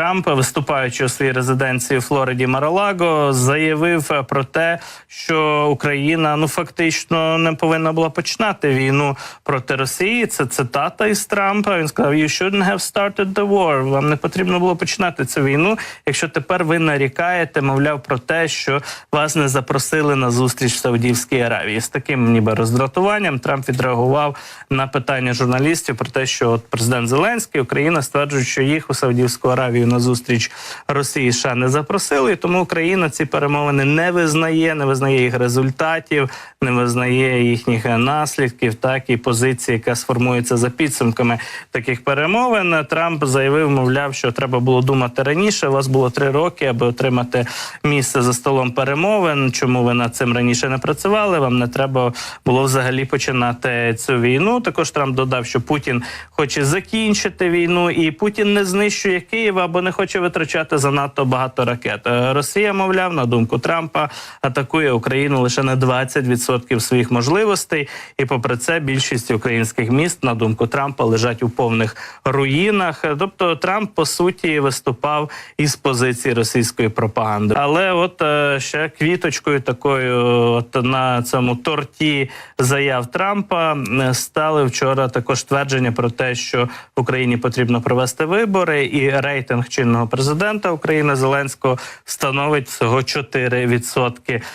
Трамп, виступаючи у своїй резиденції у Флориді Маралаго, заявив е, про те, що Україна ну фактично не повинна була починати війну проти Росії. Це цитата із Трампа. Він сказав: «You shouldn't have started the war». Вам не потрібно було починати цю війну. Якщо тепер ви нарікаєте, мовляв, про те, що вас не запросили на зустріч в Саудівській Аравії. З таким ніби роздратуванням Трамп відреагував на питання журналістів про те, що от президент Зеленський Україна стверджують, що їх у Саудівську Аравію на зустріч Росії США не запросили, тому Україна ці перемовини не визнає, не визнає їх результатів, не визнає їхніх наслідків, так і позиції, яка сформується за підсумками таких перемовин. Трамп заявив, мовляв, що треба було думати раніше. У вас було три роки, аби отримати місце за столом перемовин. Чому ви над цим раніше не працювали? Вам не треба було взагалі починати цю війну. Також Трамп додав, що Путін хоче закінчити війну, і Путін не знищує Київ або не хоче витрачати занадто багато ракет. Е, Росія, мовляв, на думку Трампа, атакує Україну лише на 20% своїх можливостей. І попри це, більшість українських міст, на думку Трампа, лежать у повних руїнах. Тобто Трамп по суті виступав із позиції російської пропаганди. Але от е, ще квіточкою такою, от на цьому торті заяв Трампа е, стали вчора також твердження про те, що в Україні потрібно провести вибори, і рейтинг чинного президента України Зеленського становить всього 4%.